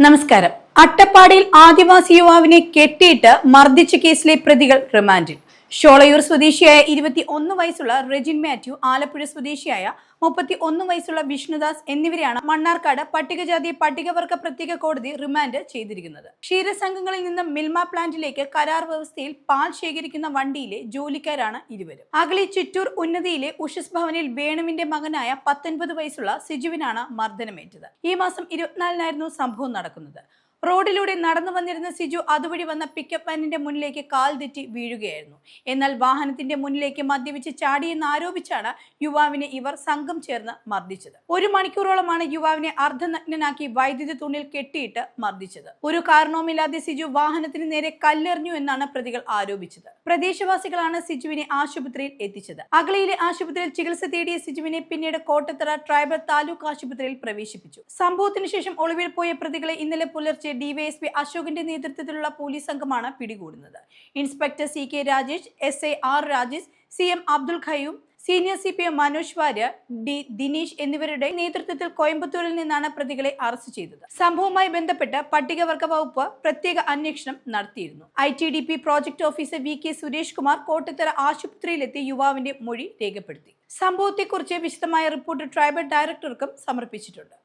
നമസ്കാരം. അട്ടപ്പാടിയിൽ ആദിവാസി യുവാവിനെ കെട്ടിയിട്ട് മർദ്ദിച്ച കേസിലെ പ്രതികൾ റിമാൻഡിൽ. ഷോളയൂർ സ്വദേശിയായ ഇരുപത്തി ഒന്ന് വയസ്സുള്ള റെജിൻ മാത്യു ആലപ്പുഴ സ്വദേശിയായ മുപ്പത്തി ഒന്ന് വയസ്സുള്ള വിഷ്ണുദാസ് എന്നിവരെയാണ് മണ്ണാർക്കാട് പട്ടികജാതി പട്ടികവർഗ പ്രത്യേക കോടതി റിമാൻഡ് ചെയ്തിരിക്കുന്നത്. ക്ഷീരസംഘങ്ങളിൽ നിന്ന് മിൽമ പ്ലാന്റിലേക്ക് കരാർ വ്യവസ്ഥയിൽ പാൽ ശേഖരിക്കുന്ന വണ്ടിയിലെ ജോലിക്കാരാണ് ഇരുവരും. അഗളി ചിറ്റൂർ ഉന്നതിയിലെ ഉഷസ് ഭവനിൽ വേണുവിന്റെ മകനായ പത്തൊൻപത് വയസ്സുള്ള സിജുവിനാണ് മർദ്ദനമേറ്റത്. ഈ മാസം ഇരുപത്തിനാലിനായിരുന്നു സംഭവം നടക്കുന്നത്. റോഡിലൂടെ നടന്നു വന്നിരുന്ന സിജു അതുവഴി വന്ന പിക്കപ്പ് വാനിന്റെ മുന്നിലേക്ക് കാൽ തെറ്റി വീഴുകയായിരുന്നു. എന്നാൽ വാഹനത്തിന്റെ മുന്നിലേക്ക് മദ്യപിച്ച് ചാടിയെന്ന് ആരോപിച്ചാണ് യുവാവിനെ ഇവർ സംഘം ചേർന്ന് മർദ്ദിച്ചത്. ഒരു മണിക്കൂറോളമാണ് യുവാവിനെ അർദ്ധനഗ്നനാക്കി വൈദ്യുതി തുണിൽ കെട്ടിയിട്ട് മർദ്ദിച്ചത്. ഒരു കാരണവുമില്ലാതെ സിജു വാഹനത്തിന് നേരെ കല്ലെറിഞ്ഞു എന്നാണ് പ്രതികൾ ആരോപിച്ചത്. പ്രദേശവാസികളാണ് സിജുവിനെ ആശുപത്രിയിൽ എത്തിച്ചത്. അഗളിയിലെ ആശുപത്രിയിൽ ചികിത്സ തേടിയ സിജുവിനെ പിന്നീട് കോട്ടത്തറ ട്രൈബൽ താലൂക്ക് ആശുപത്രിയിൽ പ്രവേശിപ്പിച്ചു. സംഭവത്തിന് ശേഷം ഒളിവിൽ പോയ പ്രതികളെ ഇന്നലെ പുലർച്ചെ ഡിവൈഎസ്പി അശോകിന്റെ നേതൃത്വത്തിലുള്ള പോലീസ് സംഘമാണ് പിടികൂടുന്നത്. Inspector C K Rajesh S I R Rajesh C M Abdul Khayum senior C P M Manoj Warrier D Dineesh എന്നിവരുടെ നേതൃത്വത്തിൽ കോയമ്പത്തൂരിൽ നിന്നാണ് പ്രതികളെ അറസ്റ്റ് ചെയ്തത്. സംഭവവുമായി ബന്ധപ്പെട്ട് പട്ടികവർഗ വകുപ്പ് പ്രത്യേക അന്വേഷണം നടത്തിയിരുന്നു. I T D P project officer V K Suresh Kumar Kottathara ആശുപത്രിയിലെത്തി യുവാവിന്റെ മൊഴി രേഖപ്പെടുത്തി. സംഭവത്തെക്കുറിച്ച് വിശദമായ റിപ്പോർട്ട് ട്രൈബൽ ഡയറക്ടർക്കും സമർപ്പിച്ചിട്ടുണ്ട്.